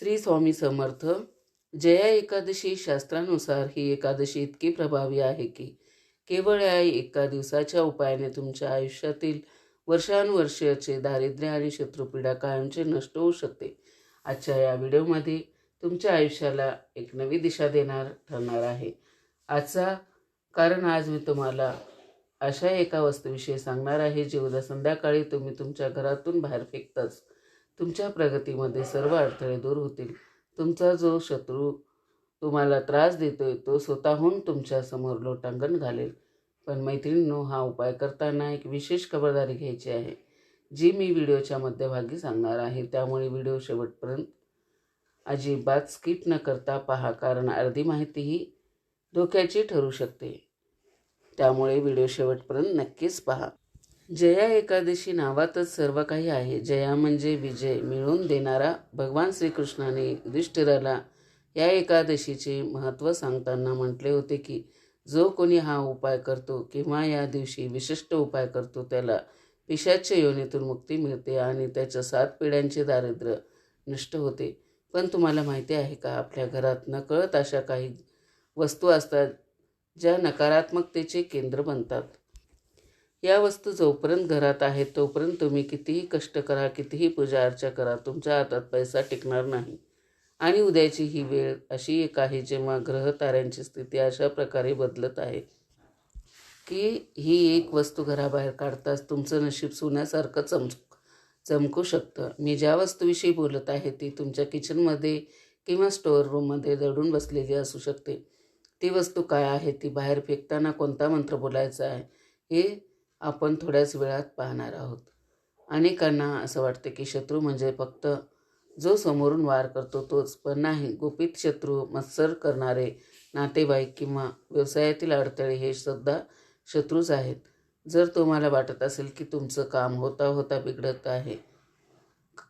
श्री स्वामी समर्थ जया एकादशी शास्त्रानुसार ही एकादशी इतकी प्रभावी आहे की केवळ या एका दिवसाच्या उपायाने तुमच्या आयुष्यातील वर्षानुवर्षाचे दारिद्र्य आणि शत्रुपीडा कायमचे नष्ट होऊ शकते. आजच्या या व्हिडिओमध्ये तुमच्या आयुष्याला एक नवी दिशा देणार ठरणार आहे. आजचा कारण आज मी तुम्हाला अशा एका वस्तूविषयी सांगणार आहे जी उद्या संध्याकाळी तुम्ही तुमच्या घरातून बाहेर फेकताच तुमच्या प्रगतीमध्ये सर्व अडथळे दूर होतील. तुमचा जो शत्रू तुम्हाला त्रास देतोय तो स्वतःहून तुमच्यासमोर लोटांगण घालेल. पण मैत्रिणींनो हा उपाय करताना एक विशेष खबरदारी घ्यायची आहे जी मी व्हिडिओच्या मध्यभागी सांगणार आहे. त्यामुळे व्हिडिओ शेवटपर्यंत अजिबात स्किप न करता पहा कारण अर्धी माहिती ही धोक्याची ठरू शकते. त्यामुळे व्हिडिओ शेवटपर्यंत नक्कीच पहा. जया एकादशी नावातच सर्व काही आहे. जया म्हणजे विजय. मिळवून देणारा भगवान श्रीकृष्णाने युधिष्ठिराला या एकादशीचे महत्त्व सांगताना म्हटले होते की जो कोणी हा उपाय करतो किंवा या दिवशी विशिष्ट उपाय करतो त्याला पिशाच्या योनीतून मुक्ती मिळते आणि त्याच्या सात पिढ्यांचे दारिद्र्य नष्ट होते. पण तुम्हाला माहिती आहे का आपल्या घरात नकळत अशा काही वस्तू असतात ज्या नकारात्मकतेचे केंद्र बनतात. या वस्तू जोपर्यंत घरात आहेत तोपर्यंत तुम्ही कितीही कष्ट करा कितीही पूजा अर्चा करा तुमच्या हातात पैसा टिकणार नाही. आणि उद्याची ही वेळ अशी एक आहे जेव्हा ग्रह ताऱ्यांची स्थिती अशा प्रकारे बदलत आहे की ही एक वस्तू घराबाहेर काढताच तुमचं नशीब सोन्यासारखं चम चमकू शकतं. मी ज्या वस्तूविषयी बोलत आहे ती तुमच्या किचनमध्ये किंवा स्टोअर रूममध्ये दडून बसलेली असू शकते. ती वस्तू काय आहे ती बाहेर फेकताना कोणता मंत्र बोलायचा आहे हे आपण थोड्याच वेळात पाहणार आहोत. अनेकांना असं वाटतं की शत्रू म्हणजे फक्त जो समोरून वार करतो तोच पण नाही गुपित शत्रू मत्सर करणारे नातेवाईक किंवा व्यवसायातील अडथळे हे सुद्धा शत्रूच आहेत. जर तुम्हाला वाटत असेल की तुमचं काम होता होता बिघडत आहे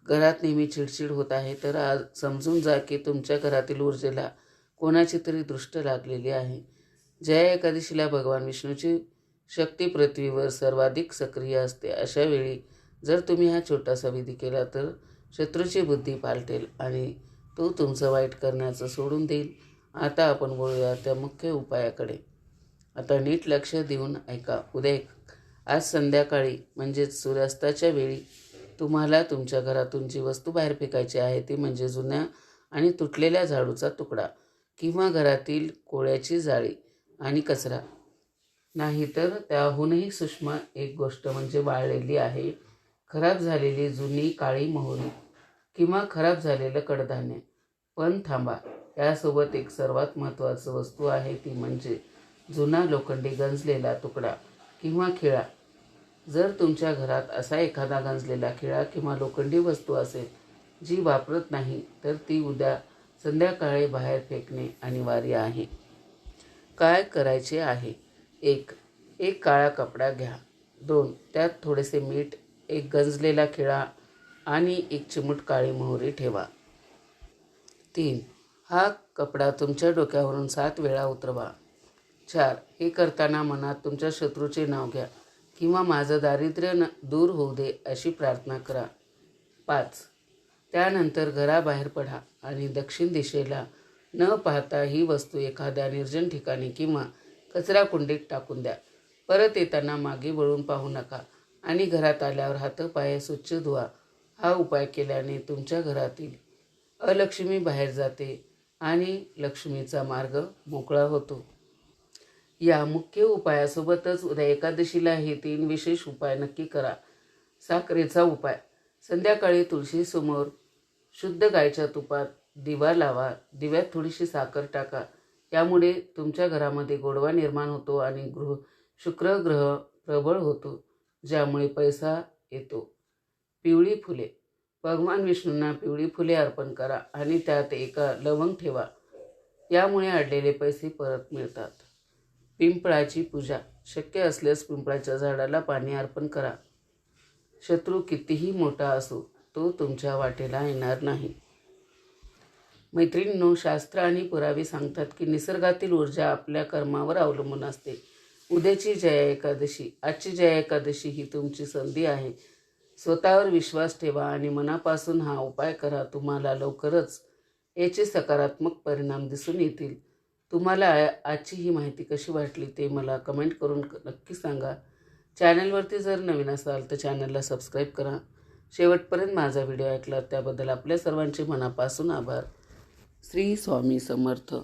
घरात नेहमी चिडचिड होत आहे तर आज समजून जा की तुमच्या घरातील ऊर्जेला कोणाची तरी दृष्ट लागलेली आहे. जया एकादशीला भगवान विष्णूची शक्ती पृथ्वीवर सर्वाधिक सक्रिय असते. अशा वेळी जर तुम्ही हा छोटासा विधी केला तर शत्रूची बुद्धी पालटेल आणि तो तुमचं वाईट करण्याचं सोडून देईल. आता आपण बोलूया त्या मुख्य उपायाकडे. आता नीट लक्ष देऊन ऐका. उद्या आज संध्याकाळी म्हणजेच सूर्यास्ताच्या वेळी तुम्हाला तुमच्या घरातून जी वस्तू बाहेर फेकायची आहे ती म्हणजे जुन्या आणि तुटलेल्या झाडूचा तुकडा किंवा घरातील कोळ्याची जाळी आणि कचरा. नाहीतर त्याहूनही सूक्ष्म एक गोष्ट म्हणजे वाळलेली आहे. खराब झालेली जुनी काळी मोहरी किंवा खराब झालेलं कडधान्य. पण थांबा यासोबत एक सर्वात महत्त्वाचं वस्तू आहे ती म्हणजे जुना लोखंडी गंजलेला तुकडा किंवा खिळा. जर तुमच्या घरात असा एखादा गंजलेला खिळा किंवा लोखंडी वस्तू असेल जी वापरत नाही तर ती उद्या संध्याकाळी बाहेर फेकणे अनिवार्य आहे. काय करायचे आहे? एक एक काळा कपडा घ्या. दोन त्यात थोडेसे मीठ एक गंजलेला खिळा आणि एक चिमूट काळी मोहरी ठेवा. तीन हा कपडा तुमच्या डोक्यावरून सात वेळा उतरवा. चार हे करताना मनात तुमच्या शत्रूचे नाव घ्या किंवा माझं दारिद्र्य न दूर होऊ दे अशी प्रार्थना करा. पाच त्यानंतर घराबाहेर पडा आणि दक्षिण दिशेला न पाहता ही वस्तू एखाद्या निर्जन ठिकाणी किंवा कचरा कुंडीत टाकून द्या. परत येताना मागे वळून पाहू नका आणि घरात आल्यावर हातपाय स्वच्छ धुवा. हा उपाय केल्याने तुमच्या घरातील अलक्ष्मी बाहेर जाते आणि लक्ष्मीचा मार्ग मोकळा होतो. या मुख्य उपायासोबतच उद्या एकादशीला हे तीन विशेष उपाय नक्की करा. साखरेचा उपाय. संध्याकाळी तुळशीसमोर शुद्ध गायच्या तुपात दिवा लावा. दिव्यात थोडीशी साखर टाका. यामुळे तुमच्या घरामध्ये गोडवा निर्माण होतो आणि गृह शुक्र ग्रह प्रबळ होतो ज्यामुळे पैसा येतो. पिवळी फुले. भगवान विष्णूंना पिवळी फुले अर्पण करा आणि त्यात एका लवंग ठेवा. यामुळे अडलेले पैसे परत मिळतात. पिंपळाची पूजा. शक्य असल्यास पिंपळाच्या झाडाला पाणी अर्पण करा. शत्रू कितीही मोठा असो तो तुमच्या वाटेला येणार नाही. मैत्रिणींनो शास्त्र आणि पुरावे सांगतात की निसर्गातील ऊर्जा आपल्या कर्मावर अवलंबून असते. उद्याची जया एकादशी आजची जया एकादशी ही तुमची संधी आहे. स्वतःवर विश्वास ठेवा आणि मनापासून हा उपाय करा. तुम्हाला लवकरच याचे सकारात्मक परिणाम दिसून येतील. तुम्हाला आजची ही माहिती कशी वाटली ते मला कमेंट करून नक्की सांगा. चॅनलवरती जर नवीन असाल तर चॅनलला सबस्क्राईब करा. शेवटपर्यंत माझा व्हिडिओ ऐकला त्याबद्दल आपल्या सर्वांचे मनापासून आभार. श्री स्वामी समर्थ.